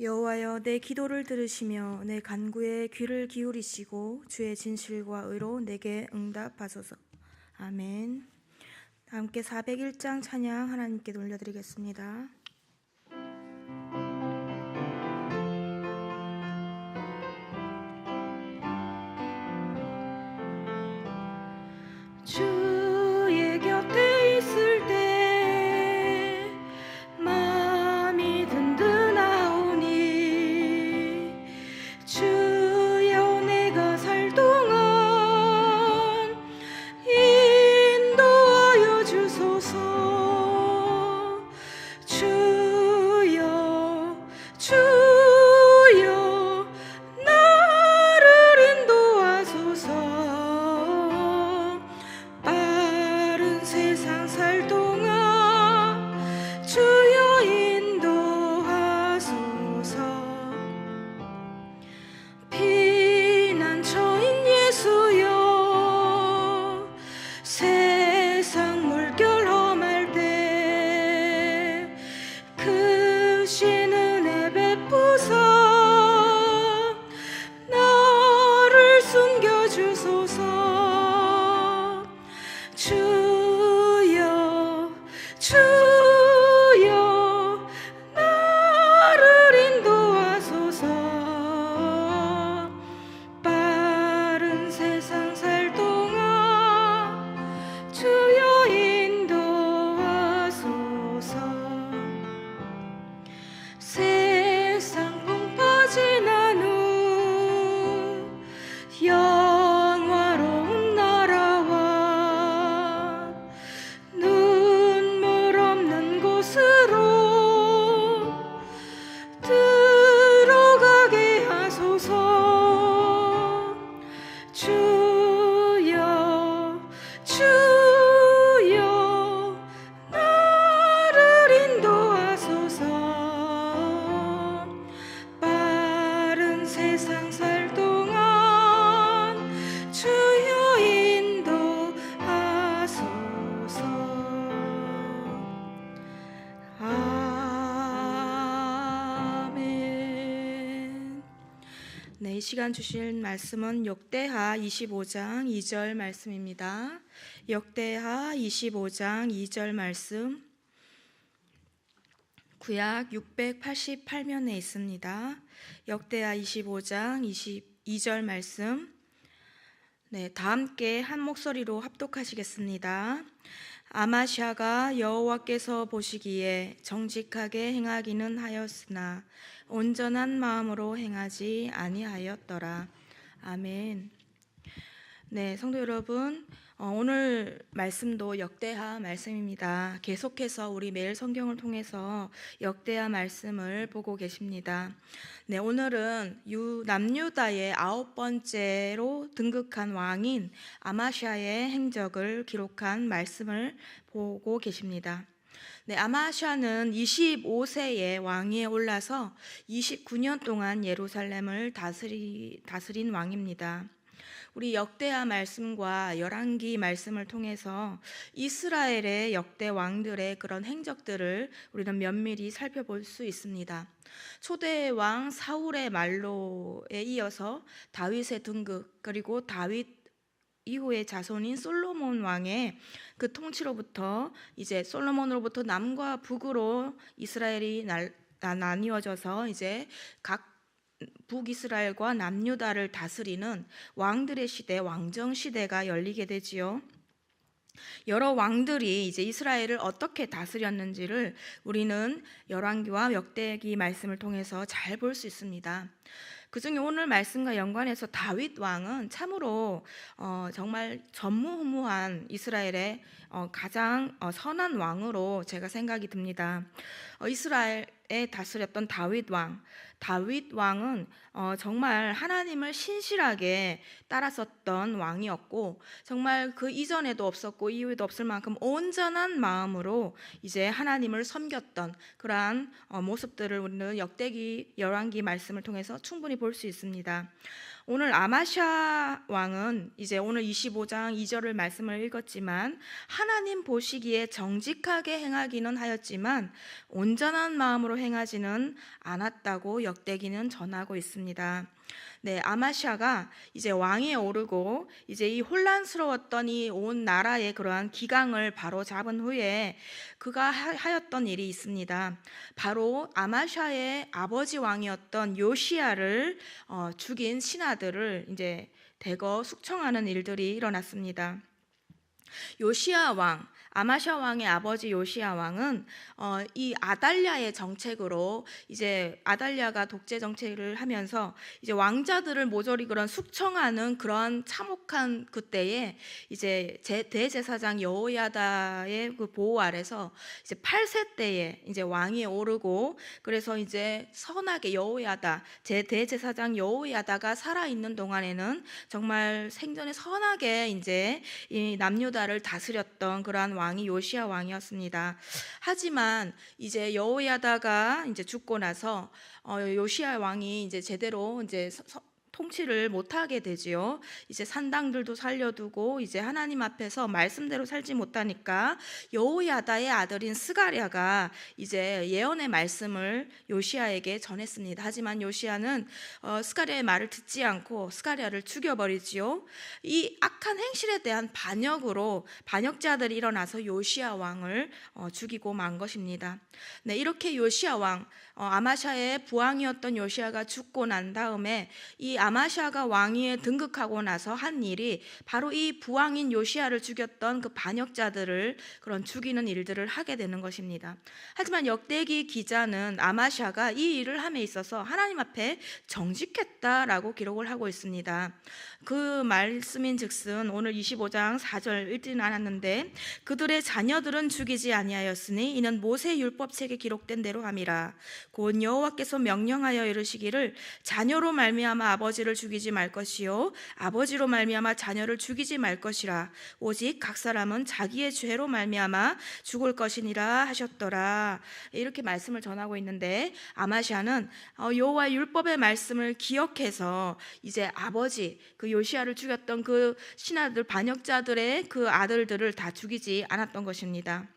여호와여 내 기도를 들으시며 내 간구에 귀를 기울이시고 주의 진실과 의로 내게 응답하소서. 아멘. 함께 401장 찬양 하나님께 돌려드리겠습니다. 주여 주여 시간 주실 말씀은 역대하 25장 2절 말씀입니다. 역대하 25장 2절 말씀 구약 688면에 있습니다. 역대하 25장 22절 말씀 네, 다 함께 한 목소리로 합독하시겠습니다. 아마샤가 여호와께서 보시기에 정직하게 행하기는 하였으나 온전한 마음으로 행하지 아니하였더라. 아멘. 네, 성도 여러분, 어, 오늘 말씀도 역대하 말씀입니다. 계속해서 우리 매일 성경을 통해서 역대하 말씀을 보고 계십니다. 네, 오늘은 유, 남유다의 아홉 번째로 등극한 왕인 아마샤의 행적을 기록한 말씀을 보고 계십니다. 네, 아마샤는 25세의 왕위에 올라서 29년 동안 예루살렘을 다스리, 다스린 왕입니다. 우리 역대하 말씀과 열왕기 말씀을 통해서 이스라엘의 역대 왕들의 그런 행적들을 우리는 면밀히 살펴볼 수 있습니다. 초대 왕 사울의 말로에 이어서 다윗의 등극 그리고 다윗 이후의 자손인 솔로몬 왕의 그 통치로부터 이제 솔로몬으로부터 남과 북으로 이스라엘이 날, 나- 나뉘어져서 이제 각 북이스라엘과 남유다를 다스리는 왕들의 시대, 왕정 시대가 열리게 되지요. 여러 왕들이 이제 이스라엘을 어떻게 다스렸는지를 우리는 열왕기와 역대기 말씀을 통해서 잘 볼 수 있습니다. 그 중에 오늘 말씀과 연관해서 다윗 왕은 참으로 어, 정말 전무후무한 이스라엘의 어, 가장 어, 선한 왕으로 제가 생각이 듭니다. 어, 이스라엘에 다스렸던 다윗 왕, 다윗 왕은 어, 정말 하나님을 신실하게 따랐었던 왕이었고 정말 그 이전에도 없었고 이후에도 없을 만큼 온전한 마음으로 이제 하나님을 섬겼던 그러한 어, 모습들을 우리는 역대기 열왕기 말씀을 통해서 충분히 볼 수 있습니다. 오늘 아마샤 왕은 이제 오늘 25장 2절을 말씀을 읽었지만 하나님 보시기에 정직하게 행하기는 하였지만 온전한 마음으로 행하지는 않았다고 역대기는 전하고 있습니다. 네, 아마샤가 이제 왕위에 오르고 이제 이 혼란스러웠던 이 온 나라의 그러한 기강을 바로 잡은 후에 그가 하- 하였던 일이 있습니다. 바로 아마샤의 아버지 왕이었던 요시야를 어, 죽인 신하들을 이제 대거 숙청하는 일들이 일어났습니다. 요시야 왕, 아마샤 왕의 아버지 요시야 왕은 어, 이 아달랴의 정책으로 이제 아달랴가 독재 정책을 하면서 이제 왕자들을 모조리 그런 숙청하는 그런 참혹한 그때에 이제 제, 대제사장 여호야다의 그 보호 아래서 이제 8세 때에 이제 왕이 오르고 그래서 이제 선하게 여호야다 제 대제사장 여호야다가 살아 있는 동안에는 정말 생전에 선하게 이제 이 남유다를 다스렸던 그러한 왕이 요시야 왕이었습니다. 하지만 이제 여호야다가 이제 죽고 나서 어, 요시야 왕이 이제 제대로 이제 서- 서- 통치를 못하게 되지요. 이제 산당들도 살려두고 이제 하나님 앞에서 말씀대로 살지 못하니까 여호야다의 아들인 스가랴가 이제 예언의 말씀을 요시야에게 전했습니다. 하지만 요시야는 어, 스가랴의 말을 듣지 않고 스가랴를 죽여버리지요. 이 악한 행실에 대한 반역으로 반역자들이 일어나서 요시야 왕을 어, 죽이고 만 것입니다. 네, 이렇게 요시야 왕 어, 아마샤의 부왕이었던 요시야가 죽고 난 다음에 이 아마샤가 왕위에 등극하고 나서 한 일이 바로 이 부왕인 요시야를 죽였던 그 반역자들을 그런 죽이는 일들을 하게 되는 것입니다. 하지만 역대기 기자는 아마샤가 이 일을 함에 있어서 하나님 앞에 정직했다라고 기록을 하고 있습니다. 그 말씀인 즉슨 오늘 25장 4절 읽지는 않았는데 그들의 자녀들은 죽이지 아니하였으니 이는 모세 율법책에 기록된 대로 함이라 곧 여호와께서 명령하여 이르시기를 자녀로 말미암아 아버지 를 죽이지 말 것이요 아버지로 말미암아 자녀를 죽이지 말 것이라 오직 각 사람은 자기의 죄로 말미암아 죽을 것이니라 하셨더라 이렇게 말씀을 전하고 있는데 아마샤는 어, 여호와 율법의 말씀을 기억해서 이제 아버지 그 요시아를 죽였던 그 신하들 반역자들의 그 아들들을 다 죽이지 않았던 것입니다.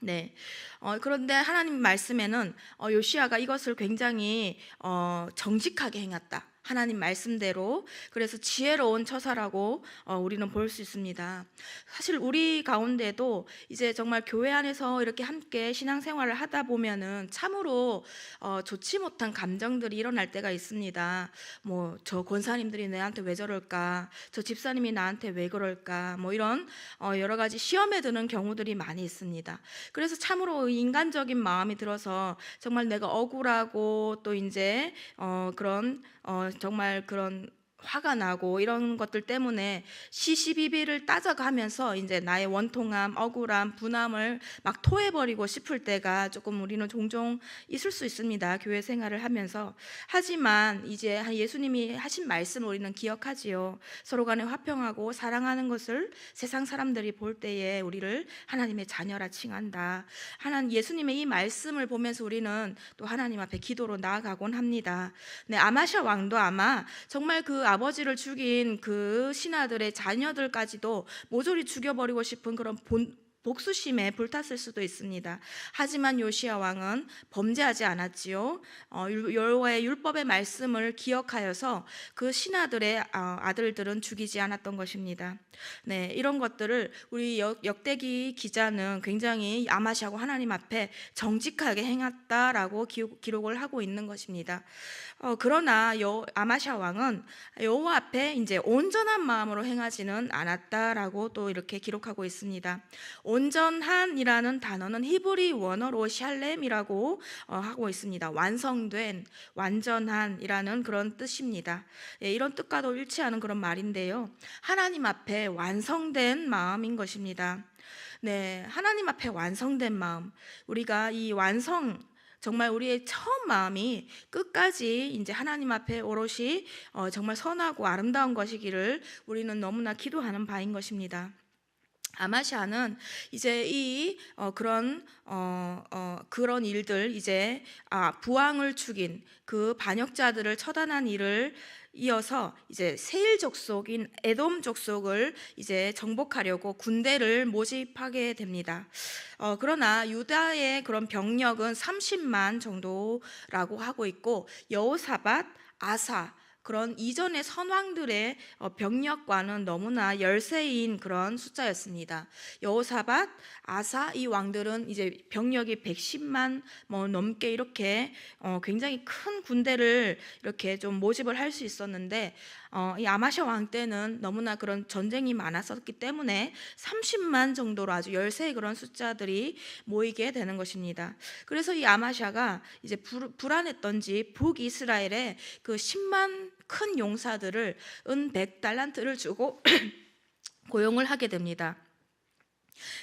네. 어, 그런데 하나님 말씀에는 어, 요시아가 이것을 굉장히 어, 정직하게 행했다. 하나님 말씀대로 그래서 지혜로운 처사라고 어, 우리는 볼 수 있습니다. 사실 우리 가운데도 이제 정말 교회 안에서 이렇게 함께 신앙생활을 하다 보면은 참으로 어, 좋지 못한 감정들이 일어날 때가 있습니다. 뭐 저 권사님들이 내한테 왜 저럴까? 저 집사님이 나한테 왜 그럴까? 뭐 이런 어, 여러 가지 시험에 드는 경우들이 많이 있습니다. 그래서 참으로 인간적인 마음이 들어서 정말 내가 억울하고 또 이제 어, 그런 어, 정말 그런 화가 나고 이런 것들 때문에 시시비비를 따져가면서 이제 나의 원통함, 억울함, 분함을 막 토해버리고 싶을 때가 조금 우리는 종종 있을 수 있습니다. 교회 생활을 하면서. 하지만 이제 예수님이 하신 말씀을 우리는 기억하지요. 서로 간에 화평하고 사랑하는 것을 세상 사람들이 볼 때에 우리를 하나님의 자녀라 칭한다. 하나님 예수님의 이 말씀을 보면서 우리는 또 하나님 앞에 기도로 나아가곤 합니다. 네, 아마샤 왕도 아마 정말 그 아버지를 죽인 그 신하들의 자녀들까지도 모조리 죽여버리고 싶은 그런 본, 복수심에 불탔을 수도 있습니다. 하지만 요시야 왕은 범죄하지 않았지요. 어, 율- 여호와의 율법의 말씀을 기억하여서 그 신하들의 어, 아들들은 죽이지 않았던 것입니다. 네, 이런 것들을 우리 역, 역대기 기자는 굉장히 아마시하고 하나님 앞에 정직하게 행했다라고 기록, 기록을 하고 있는 것입니다. 어, 그러나 여, 아마샤 왕은 여호와 앞에 이제 온전한 마음으로 행하지는 않았다라고 또 이렇게 기록하고 있습니다. 온전한이라는 단어는 히브리 원어로 샬렘이라고 어, 하고 있습니다. 완성된, 완전한이라는 그런 뜻입니다. 예, 이런 뜻과도 일치하는 그런 말인데요. 하나님 앞에 완성된 마음인 것입니다. 네, 하나님 앞에 완성된 마음. 우리가 이 완성 정말 우리의 처음 마음이 끝까지 이제 하나님 앞에 오롯이 어, 정말 선하고 아름다운 것이기를 우리는 너무나 기도하는 바인 것입니다. 아마샤는 이제 이 어, 그런 어, 어, 그런 일들 이제 아, 부왕을 죽인 그 반역자들을 처단한 일을 이어서 이제 세일 족속인 에돔 족속을 이제 정복하려고 군대를 모집하게 됩니다. 어, 그러나 유다의 그런 병력은 30만 정도라고 하고 있고 여호사밧, 아사 그런 이전의 선왕들의 어, 병력과는 너무나 열세인 그런 숫자였습니다. 여호사밧, 아사 이 왕들은 이제 병력이 110만 뭐 넘게 이렇게 어, 굉장히 큰 군대를 이렇게 좀 모집을 할 수 있었는데 어, 이 아마샤 왕 때는 너무나 그런 전쟁이 많았었기 때문에 30만 정도로 아주 열세의 그런 숫자들이 모이게 되는 것입니다. 그래서 이 아마샤가 이제 불, 불안했던지 북이스라엘에 그 10만 큰 용사들을 은 100달란트를 주고 고용을 하게 됩니다.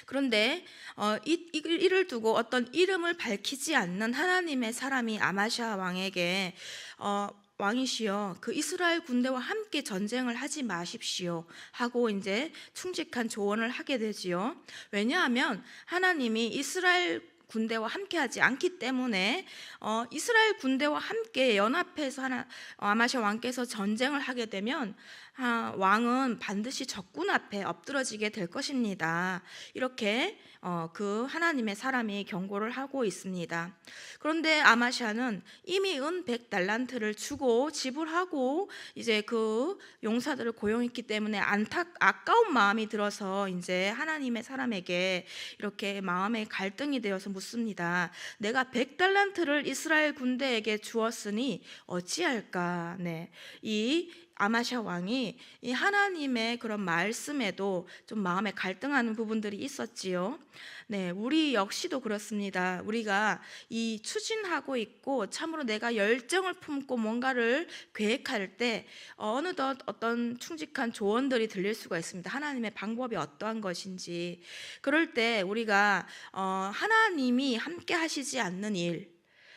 그런데 어, 이, 이, 이를 두고 어떤 이름을 밝히지 않는 하나님의 사람이 아마샤 왕에게 어, 왕이시여 그 이스라엘 군대와 함께 전쟁을 하지 마십시오 하고 이제 충직한 조언을 하게 되지요. 왜냐하면 하나님이 이스라엘 군대와 함께하지 않기 때문에 어, 이스라엘 군대와 함께 연합해서 하나 어, 아마샤 왕께서 전쟁을 하게 되면 아, 왕은 반드시 적군 앞에 엎드러지게 될 것입니다. 이렇게 어, 그 하나님의 사람이 경고를 하고 있습니다. 그런데 아마샤는 이미 은 100달란트를 주고 지불하고 이제 그 용사들을 고용했기 때문에 안타 아까운 마음이 들어서 이제 하나님의 사람에게 이렇게 마음의 갈등이 되어서 묻습니다. 내가 100달란트를 이스라엘 군대에게 주었으니 어찌할까? 네. 이 아마샤 왕이 이 하나님의 그런 말씀에도 좀 마음에 갈등하는 부분들이 있었지요. 네, 우리 역시도 그렇습니다. 우리가 이 추진하고 있고 참으로 내가 열정을 품고 뭔가를 계획할 때 어느덧 어떤 충직한 조언들이 들릴 수가 있습니다. 하나님의 방법이 어떠한 것인지. 그럴 때 우리가 어, 하나님이 함께 하시지 않는 일,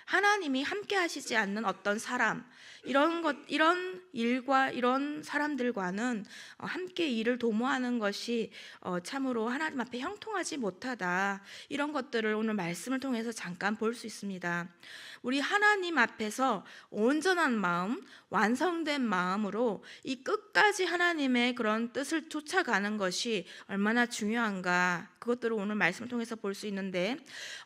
하나님이 함께 하시지 않는 어떤 사람, 이런 것 이런 일과 이런 사람들과는 어, 함께 일을 도모하는 것이 어, 참으로 하나님 앞에 형통하지 못하다. 이런 것들을 오늘 말씀을 통해서 잠깐 볼 수 있습니다. 우리 하나님 앞에서 온전한 마음, 완성된 마음으로 이 끝까지 하나님의 그런 뜻을 쫓아가는 것이 얼마나 중요한가 그것들을 오늘 말씀을 통해서 볼 수 있는데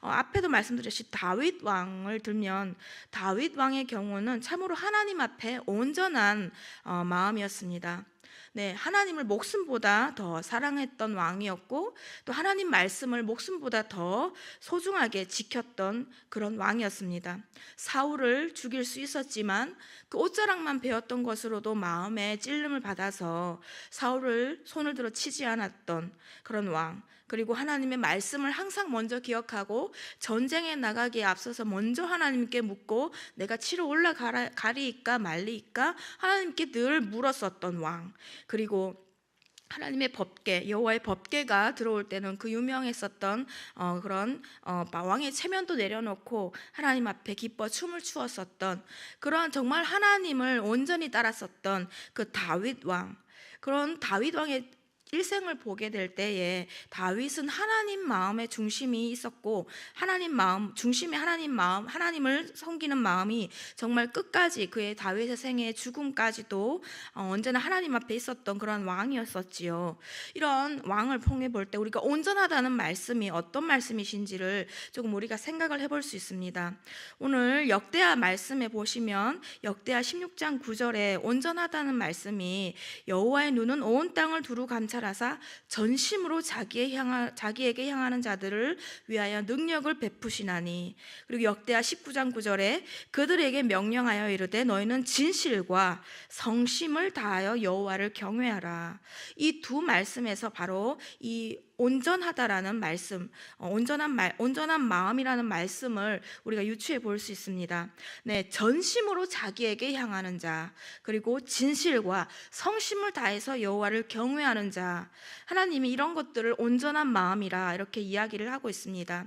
어, 앞에도 말씀드렸듯이 다윗 왕을 들면 다윗 왕의 경우는 참으로 하나님 앞에 온전한 어, 마음이었습니다. 네, 하나님을 목숨보다 더 사랑했던 왕이었고 또 하나님 말씀을 목숨보다 더 소중하게 지켰던 그런 왕이었습니다. 사울을 죽일 수 있었지만 그 옷자락만 베었던 것으로도 마음에 찔림을 받아서 사울을 손을 들어 치지 않았던 그런 왕. 그리고 하나님의 말씀을 항상 먼저 기억하고 전쟁에 나가기에 앞서서 먼저 하나님께 묻고 내가 치러 올라가리이까 말리이까 하나님께 늘 물었었던 왕. 그리고 하나님의 법계, 여호와의 법계가 들어올 때는 그 유명했었던 어, 그런 어, 왕의 체면도 내려놓고 하나님 앞에 기뻐 춤을 추었었던 그런 정말 하나님을 온전히 따랐었던 그 다윗 왕, 그런 다윗 왕의 일생을 보게 될 때에 다윗은 하나님 마음의 중심이 있었고 하나님 마음 중심에 하나님 마음 하나님을 섬기는 마음이 정말 끝까지 그의 다윗의 생애 죽음까지도 어, 언제나 하나님 앞에 있었던 그런 왕이었었지요. 이런 왕을 통해 볼 때 우리가 온전하다는 말씀이 어떤 말씀이신지를 조금 우리가 생각을 해볼 수 있습니다. 오늘 역대하 말씀에 보시면 역대하 16장 9절에 온전하다는 말씀이 여호와의 눈은 온 땅을 두루 감찰 하사 전심으로 자기에 향하, 자기에게 향하는 자들을 위하여 능력을 베푸시나니 그리고 역대하 19장 9절에 그들에게 명령하여 이르되 너희는 진실과 성심을 다하여 여호와를 경외하라. 이 두 말씀에서 바로 이 온전하다라는 말씀, 어, 온전한 말, 온전한 마음이라는 말씀을 우리가 유추해 볼 수 있습니다. 네, 전심으로 자기에게 향하는 자, 그리고 진실과 성심을 다해서 여호와를 경외하는 자, 하나님이 이런 것들을 온전한 마음이라 이렇게 이야기를 하고 있습니다.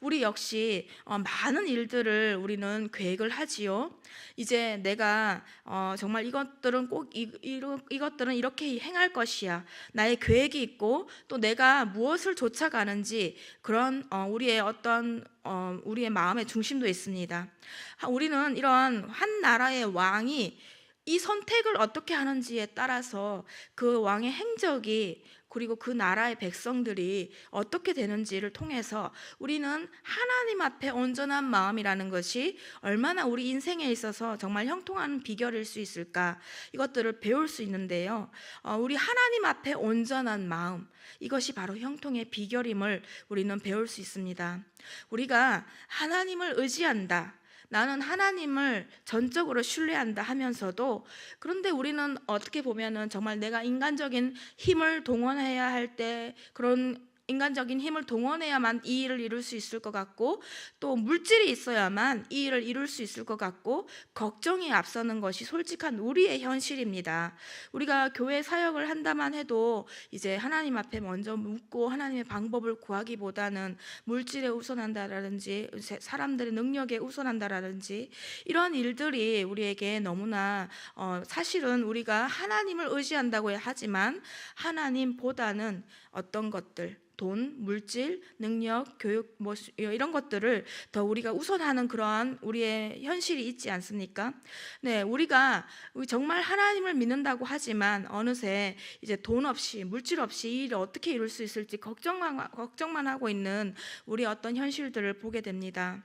우리 역시 어, 많은 일들을 우리는 계획을 하지요. 이제 내가 어, 정말 이것들은 꼭 이, 이, 이것들은 이렇게 행할 것이야. 나의 계획이 있고 또 내가 무엇을 쫓아가는지 그런 어, 우리의 어떤 어, 우리의 마음의 중심도 있습니다. 하- 우리는 이런 한 나라의 왕이 이 선택을 어떻게 하는지에 따라서 그 왕의 행적이 그리고 그 나라의 백성들이 어떻게 되는지를 통해서 우리는 하나님 앞에 온전한 마음이라는 것이 얼마나 우리 인생에 있어서 정말 형통한 비결일 수 있을까 이것들을 배울 수 있는데요. 어, 우리 하나님 앞에 온전한 마음 이것이 바로 형통의 비결임을 우리는 배울 수 있습니다. 우리가 하나님을 의지한다. 나는 하나님을 전적으로 신뢰한다 하면서도 그런데 우리는 어떻게 보면은 정말 내가 인간적인 힘을 동원해야 할 때 그런 인간적인 힘을 동원해야만 이 일을 이룰 수 있을 것 같고 또 물질이 있어야만 이 일을 이룰 수 있을 것 같고 걱정이 앞서는 것이 솔직한 우리의 현실입니다. 우리가 교회 사역을 한다만 해도 이제 하나님 앞에 먼저 묻고 하나님의 방법을 구하기보다는 물질에 우선한다라든지 사람들의 능력에 우선한다라든지 이런 일들이 우리에게 너무나 어, 사실은 우리가 하나님을 의지한다고 하지만 하나님보다는 어떤 것들 돈, 물질, 능력, 교육 뭐 이런 것들을 더 우리가 우선하는 그러한 우리의 현실이 있지 않습니까? 네, 우리가 정말 하나님을 믿는다고 하지만 어느새 이제 돈 없이 물질 없이 이 일을 어떻게 이룰 수 있을지 걱정만 걱정만 하고 있는 우리 어떤 현실들을 보게 됩니다.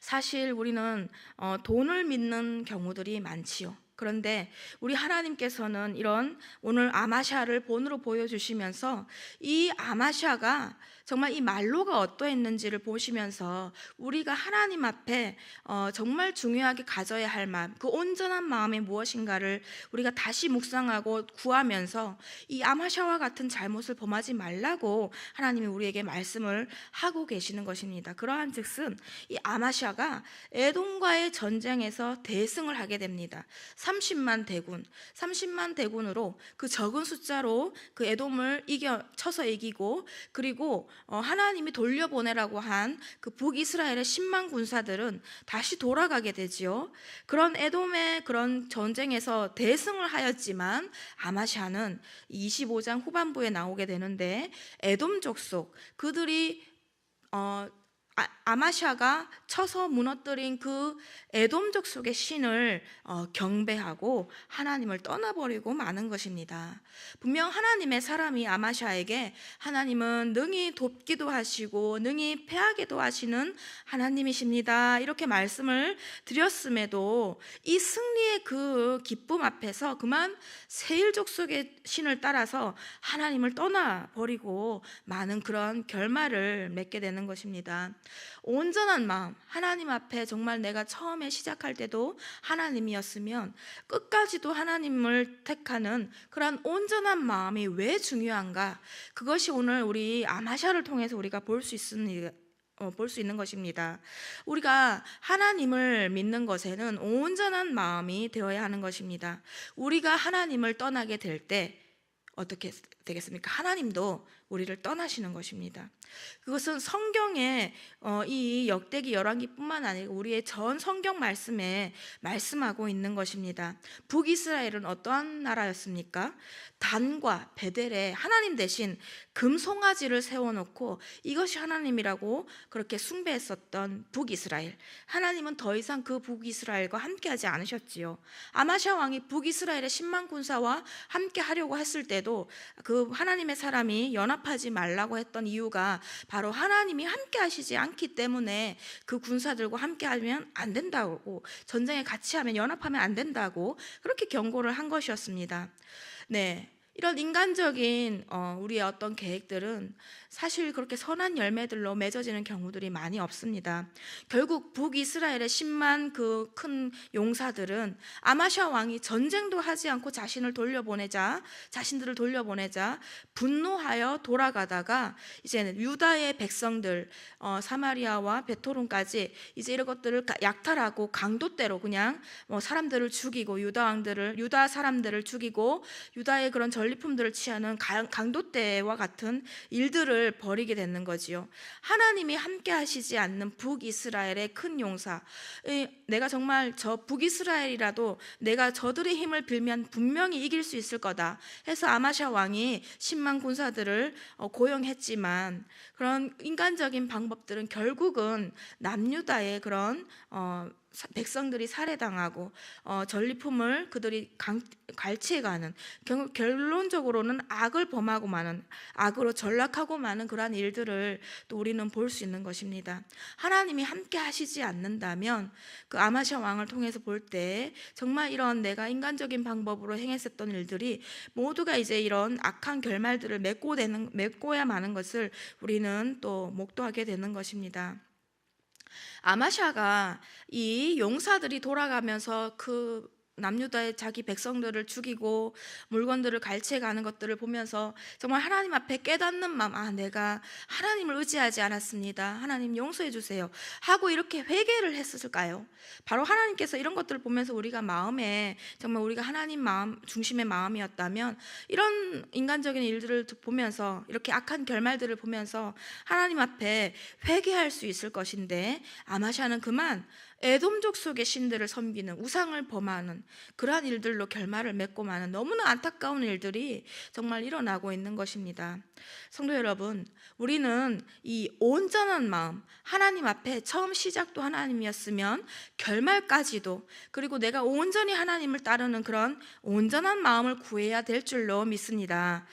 사실 우리는 어, 돈을 믿는 경우들이 많지요. 그런데 우리 하나님께서는 이런 오늘 아마샤를 본으로 보여주시면서 이 아마샤가 정말 이 말로가 어떠했는지를 보시면서 우리가 하나님 앞에 어, 정말 중요하게 가져야 할 마음, 그 온전한 마음이 무엇인가를 우리가 다시 묵상하고 구하면서 이 아마샤와 같은 잘못을 범하지 말라고 하나님이 우리에게 말씀을 하고 계시는 것입니다. 그러한 즉슨 이 아마샤가 에돔과의 전쟁에서 대승을 하게 됩니다. 30만 대군, 30만 대군으로 그 적은 숫자로 그 에돔을 이겨 쳐서 이기고 그리고 어, 하나님이 돌려보내라고 한 그 북이스라엘의 10만 군사들은 다시 돌아가게 되지요. 그런 에돔의 그런 전쟁에서 대승을 하였지만 아마샤는 25장 후반부에 나오게 되는데 에돔 족속 그들이 어, 아, 아마샤가 쳐서 무너뜨린 그 에돔족 속의 신을 어, 경배하고 하나님을 떠나버리고 마는 것입니다. 분명 하나님의 사람이 아마샤에게 하나님은 능히 돕기도 하시고 능히 패하게도 하시는 하나님이십니다. 이렇게 말씀을 드렸음에도 이 승리의 그 기쁨 앞에서 그만 세일족 속의 신을 따라서 하나님을 떠나버리고 많은 그런 결말을 맺게 되는 것입니다. 온전한 마음, 하나님 앞에 정말 내가 처음에 시작할 때도 하나님이었으면 끝까지도 하나님을 택하는 그런 온전한 마음이 왜 중요한가? 그것이 오늘 우리 아마샤를 통해서 우리가 볼 수 있습니다. 어, 볼 수 있는 것입니다. 우리가 하나님을 믿는 것에는 온전한 마음이 되어야 하는 것입니다. 우리가 하나님을 떠나게 될 때 어떻게 되겠습니까? 하나님도 우리를 떠나시는 것입니다. 그것은 성경의 어, 이 역대기 열왕기뿐만 아니라 우리의 전 성경 말씀에 말씀하고 있는 것입니다. 북이스라엘은 어떠한 나라였습니까? 단과 베델에 하나님 대신 금송아지를 세워놓고 이것이 하나님이라고 그렇게 숭배했었던 북이스라엘. 하나님은 더 이상 그 북이스라엘과 함께하지 않으셨지요. 아마샤 왕이 북이스라엘의 10만 군사와 함께 하려고 했을 때도 그 하나님의 사람이 연합하지 말라고 했던 이유가 바로 하나님이 함께 하시지 않기 때문에 그 군사들과 함께 하면 안 된다고 전쟁에 같이 하면 연합하면 안 된다고 그렇게 경고를 한 것이었습니다. 네. 이런 인간적인 어, 우리의 어떤 계획들은 사실 그렇게 선한 열매들로 맺어지는 경우들이 많이 없습니다. 결국 북이스라엘의 10만 그 큰 용사들은 아마샤 왕이 전쟁도 하지 않고 자신을 돌려보내자 자신들을 돌려보내자 분노하여 돌아가다가 이제는 유다의 백성들 어, 사마리아와 베토론까지 이제 이런 것들을 약탈하고 강도대로 그냥 뭐 사람들을 죽이고 유다 왕들을 유다 사람들을 죽이고 유다의 그런 전 전리품들을 취하는 강- 강도대와 같은 일들을 벌이게 되는 거지요. 하나님이 함께 하시지 않는 북이스라엘의 큰 용사. 이, 내가 정말 저 북이스라엘이라도 내가 저들의 힘을 빌면 분명히 이길 수 있을 거다. 해서 아마샤 왕이 10만 군사들을 어, 고용했지만 그런 인간적인 방법들은 결국은 남유다의 그런 어, 사- 백성들이 살해당하고 어, 전리품을 그들이 강, 갈취해가는 결, 결론적으로는 악을 범하고 마는 악으로 전락하고 마는 그러한 일들을 또 우리는 볼 수 있는 것입니다. 하나님이 함께 하시지 않는다면 그 아마샤 왕을 통해서 볼 때 정말 이런 내가 인간적인 방법으로 행했었던 일들이 모두가 이제 이런 악한 결말들을 맺고 되는 맺고야 마는 것을 우리는 또 목도하게 되는 것입니다. 아마샤가 이 용사들이 돌아가면서 그 남유다의 자기 백성들을 죽이고 물건들을 갈취해 가는 것들을 보면서 정말 하나님 앞에 깨닫는 마음, 아, 내가 하나님을 의지하지 않았습니다. 하나님 용서해 주세요. 하고 이렇게 회개를 했을까요? 바로 하나님께서 이런 것들을 보면서 우리가 마음에 정말 우리가 하나님 마음, 중심의 마음이었다면 이런 인간적인 일들을 보면서 이렇게 악한 결말들을 보면서 하나님 앞에 회개할 수 있을 것인데 아마샤는 그만 에돔족 속의 신들을 섬기는 우상을 범하는 그러한 일들로 결말을 맺고 마는 너무나 안타까운 일들이 정말 일어나고 있는 것입니다. 성도 여러분, 우리는 이 온전한 마음, 하나님 앞에 처음 시작도 하나님이었으면 결말까지도 그리고 내가 온전히 하나님을 따르는 그런 온전한 마음을 구해야 될 줄로 믿습니다.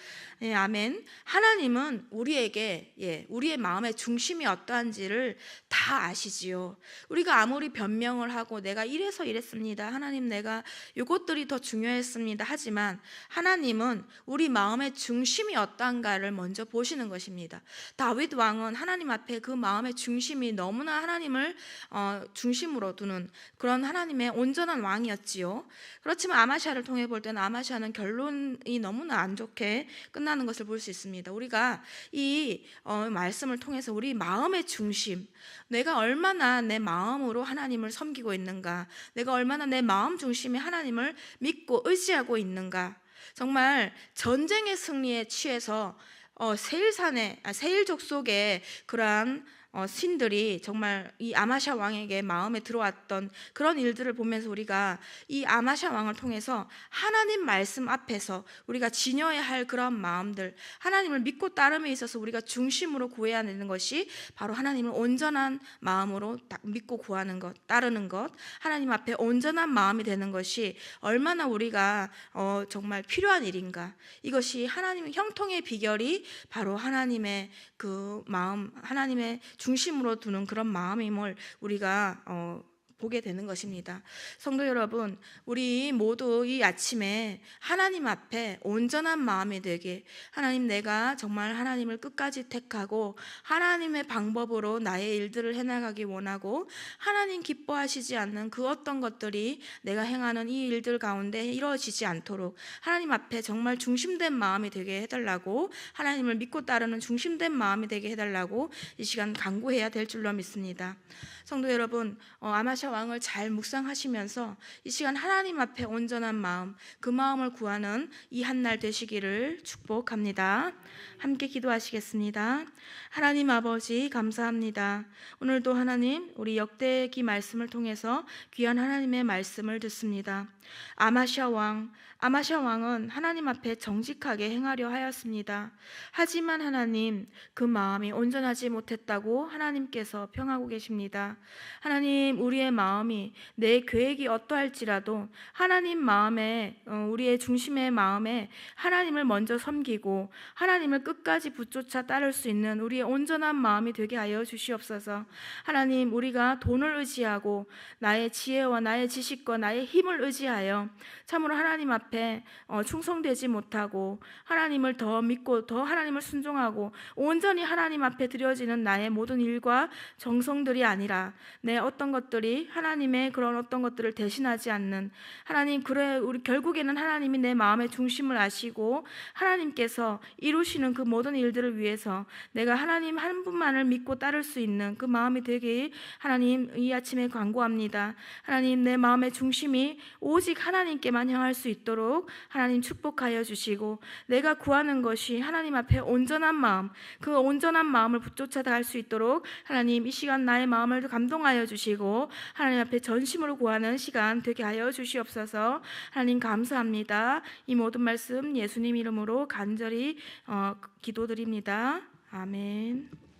예, 아멘. 하나님은 우리에게 예, 우리의 마음의 중심이 어떠한지를 다 아시지요. 우리가 아무리 변명을 하고 내가 이래서 이랬습니다. 하나님 내가 이것들이 더 중요했습니다. 하지만 하나님은 우리 마음의 중심이 어떠한가를 먼저 보시는 것입니다. 다윗 왕은 하나님 앞에 그 마음의 중심이 너무나 하나님을 어, 중심으로 두는 그런 하나님의 온전한 왕이었지요. 그렇지만 아마샤를 통해 볼 때는 아마샤는 결론이 너무나 안 좋게 끝나 는 것을 볼 수 있습니다. 우리가 이 어, 말씀을 통해서 우리 마음의 중심, 내가 얼마나 내 마음으로 하나님을 섬기고 있는가, 내가 얼마나 내 마음 중심에 하나님을 믿고 의지하고 있는가, 정말 전쟁의 승리에 취해서 어, 세일산에 아, 세일족 속에 그러한 어, 신들이 정말 이 아마샤 왕에게 마음에 들어왔던 그런 일들을 보면서 우리가 이 아마샤 왕을 통해서 하나님 말씀 앞에서 우리가 지녀야 할 그런 마음들, 하나님을 믿고 따름에 있어서 우리가 중심으로 구해야 되는 것이 바로 하나님을 온전한 마음으로 딱 믿고 구하는 것, 따르는 것, 하나님 앞에 온전한 마음이 되는 것이 얼마나 우리가 어, 정말 필요한 일인가. 이것이 하나님 형통의 비결이 바로 하나님의 그 마음, 하나님의 중심으로 두는 그런 마음임을 우리가 어, 보게 되는 것입니다. 성도 여러분, 우리 모두 이 아침에 하나님 앞에 온전한 마음이 되게 하나님 내가 정말 하나님을 끝까지 택하고 하나님의 방법으로 나의 일들을 해나가기 원하고 하나님 기뻐하시지 않는 그 어떤 것들이 내가 행하는 이 일들 가운데 이루어지지 않도록 하나님 앞에 정말 중심된 마음이 되게 해달라고 하나님을 믿고 따르는 중심된 마음이 되게 해달라고 이 시간 강구해야 될 줄로 믿습니다. 성도 여러분, 어, 아마샤 왕을 잘 묵상하시면서 이 시간 하나님 앞에 온전한 마음, 그 마음을 구하는 이 한 날 되시기를 축복합니다. 함께 기도하시겠습니다. 하나님 아버지 감사합니다. 오늘도 하나님 우리 역대기 말씀을 통해서 귀한 하나님의 말씀을 듣습니다. 아마샤 왕, 아마샤 왕은 하나님 앞에 정직하게 행하려 하였습니다. 하지만 하나님 그 마음이 온전하지 못했다고 하나님께서 평하고 계십니다. 하나님 우리의 마음이 내 계획이 어떠할지라도 하나님 마음에 어, 우리의 중심의 마음에 하나님을 먼저 섬기고 하나님을 끝까지 붙조차 따를 수 있는 우리의 온전한 마음이 되게 하여 주시옵소서. 하나님 우리가 돈을 의지하고 나의 지혜와 나의 지식과 나의 힘을 의지하여 참으로 하나님 앞에 어, 충성되지 못하고 하나님을 더 믿고 더 하나님을 순종하고 온전히 하나님 앞에 드려지는 나의 모든 일과 정성들이 아니라 내 어떤 것들이 하나님의 그런 어떤 것들을 대신하지 않는 하나님 그래 우리 결국에는 하나님이 내 마음의 중심을 아시고 하나님께서 이루시는 그 모든 일들을 위해서 내가 하나님 한 분만을 믿고 따를 수 있는 그 마음이 되길 하나님 이 아침에 간구합니다. 하나님 내 마음의 중심이 오직 하나님께만 향할 수 있도록 하나님 축복하여 주시고 내가 구하는 것이 하나님 앞에 온전한 마음 그 온전한 마음을 쫓아 갈 수 있도록 하나님 이 시간 나의 마음을 감동하여 주시고 하나님 앞에 전심으로 구하는 시간 되게 하여 주시옵소서. 하나님 감사합니다. 이 모든 말씀 예수님 이름으로 간절히 어, 기도드립니다. 아멘.